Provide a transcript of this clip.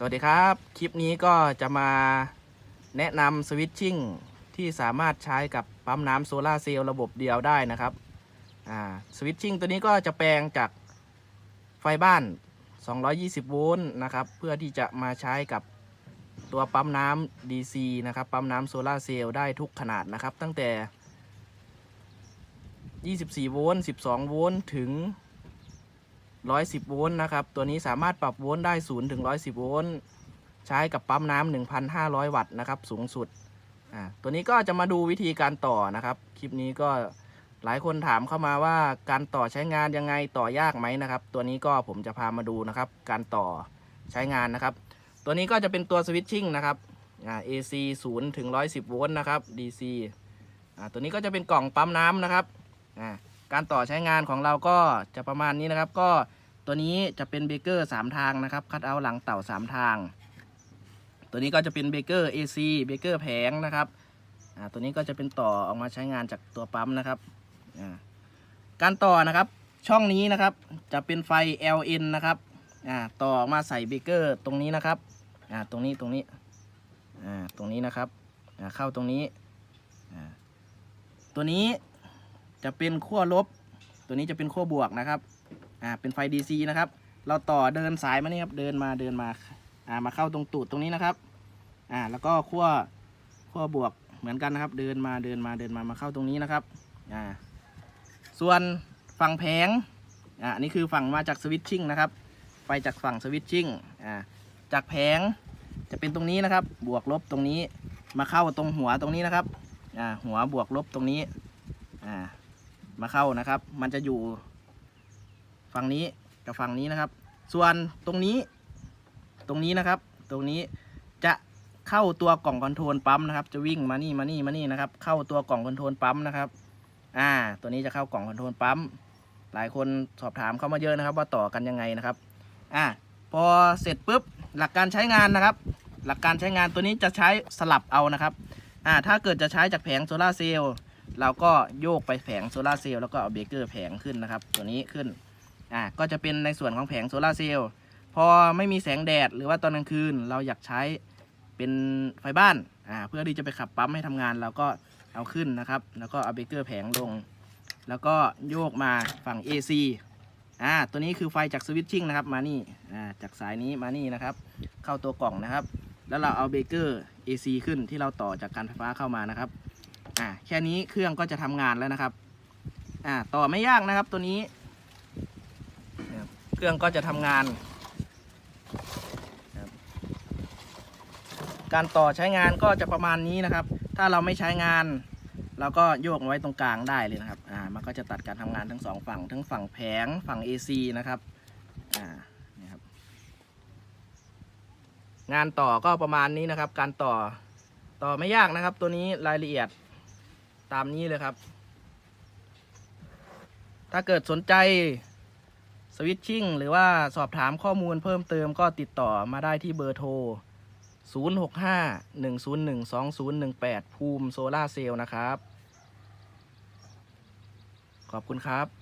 สวัสดีครับ คลิปนี้ก็จะมาแนะนำสวิตชิ่งที่สามารถใช้กับปั๊มน้ำโซลาเซลล์ระบบเดียวได้นะครับสวิตชิ่งตัวนี้ก็จะแปลงจากไฟบ้าน 220 โวลต์นะครับ เพื่อที่จะมาใช้กับตัวปั๊มน้ำ DC นะครับ ปั๊มน้ำโซลาเซลล์ได้ทุกขนาดนะครับ ตั้งแต่ 24 โวลต์ 12 โวลต์ ถึง 110 โวลต์นะครับ ตัวนี้สามารถปรับโวลต์ได้ 0 ถึง 110 โวลต์ ใช้กับปั๊มน้ำ1,500 วัตต์นะครับ สูงสุด อ่า ตัวนี้ก็จะมาดูวิธีการต่อนะครับ คลิปนี้ก็หลายคนถามเข้ามาว่าการต่อใช้งานยังไงต่อยากไหมนะครับ ตัวนี้ก็ผมจะพามาดูนะครับ การต่อใช้งานนะครับ ตัวนี้ก็จะเป็นตัวสวิตชิ่งนะครับ อ่า AC 0 ถึง 110 โวลต์นะครับ DC อ่า ตัวนี้ก็จะเป็นกล่องปั๊มน้ำนะครับ อ่า การต่อใช้งานของเราก็จะประมาณนี้นะครับ ก็ ตัวนี้จะเป็นเบเกอร์3ทางนะครับคัดเอาหลังเต่า 3 ทาง ตัวนี้ก็จะเป็นเบเกอร์ AC เบเกอร์แผงนะครับตัวนี้ก็จะเป็นต่อออกมาใช้งานจากตัวปั๊มนะครับการต่อนะครับช่องนี้นะครับจะเป็นไฟ LN นะครับต่อออกมาใส่เบเกอร์ตรงนี้นะครับตรงนี้ตรงนี้ตรงนี้นะครับเข้าตรงนี้ ตัวนี้จะเป็นขั้วลบ ตัวนี้จะเป็นขั้วบวกนะครับ อ่าเป็นไฟ DC นะครับ เราต่อเดินสายมานี่ครับเดินมาเดินมาอ่ามาเข้าตรงตูดตรงนี้นะครับอ่าแล้วก็ขั้วขั้วบวกเหมือนกันนะครับ เดินมาเดินมาเดินมามาเข้าตรงนี้นะครับอ่าส่วนฝั่งแผงอ่าอันนี้คือฝั่งมาจากสวิตชิ่งนะครับไฟจากฝั่งสวิตชิ่งอ่าจากแผงจะเป็นตรงนี้นะครับ บวกลบตรงนี้มาเข้าตรงหัวตรงนี้นะครับอ่าหัวบวกลบตรงนี้อ่ามาเข้านะครับ มันจะอยู่ ฝั่งนี้กับฝั่งนี้นะครับ ส่วนตรงนี้ตรงนี้นะครับ ตรงนี้จะเข้าตัวกล่องคอนโทรลปั๊มนะครับ จะวิ่งมานี่มานี่มานี่นะครับ เข้าตัวกล่องคอนโทรลปั๊มนะครับ อ่า ตัวนี้จะเข้ากล่องคอนโทรลปั๊ม หลายคนสอบถามเข้ามาเยอะนะครับ ว่าต่อกันยังไงนะครับ อ่า พอเสร็จปุ๊บหลักการใช้งานนะครับ หลักการใช้งานตัวนี้จะใช้สลับเอานะครับ อ่า ถ้าเกิดจะใช้จากแผงโซลาเซลล์เราก็โยกไปแผงโซลาเซลล์แล้วก็เอาเบรกเกอร์แผงขึ้นนะครับ ตัวนี้ขึ้น อ่าก็จะเป็นในส่วนของแผงโซลาร์เซลล์พอไม่มีแสงแดดหรือว่าตอนกลางคืนเราอยากใช้เป็นไฟบ้านอ่าเพื่อที่จะไปขับปั๊มให้ทำงานเราก็เอาขึ้นนะครับ แล้วก็เอาเบรกเกอร์แผงลง แล้วก็โยกมาฝั่ง AC อ่าตัวนี้คือไฟจากสวิตชิ่งนะครับมานี่อ่าจากสายนี้มานี่นะครับ เข้าตัวกล่องนะครับ แล้วเราเอาเบรกเกอร์ AC ขึ้นที่เราต่อจากการไฟฟ้าเข้ามานะครับอ่าแค่นี้เครื่องก็จะทำงานแล้วนะครับอ่าต่อไม่ยากนะครับตัวนี้ เครื่องก็จะทำงาน การต่อใช้งานก็จะประมาณนี้นะครับ ถ้าเราไม่ใช้งาน เราก็โยกไว้ตรงกลางได้เลยนะครับ อ่า มันก็จะตัดการทำงานทั้งสองฝั่ง ทั้งฝั่งแผง ฝั่ง AC นะครับ อ่านี่ครับ งานต่อก็ประมาณนี้นะครับ การต่อ ต่อไม่ยากนะครับ ตัวนี้รายละเอียดตามนี้เลยครับ ถ้าเกิดสนใจ สวิตชิ่งหรือว่าสอบถามข้อมูลเพิ่มเติมก็ติดต่อมาได้ที่เบอร์โทร 065-101-2018 ภูมิโซลาเซลล์นะครับ ขอบคุณครับ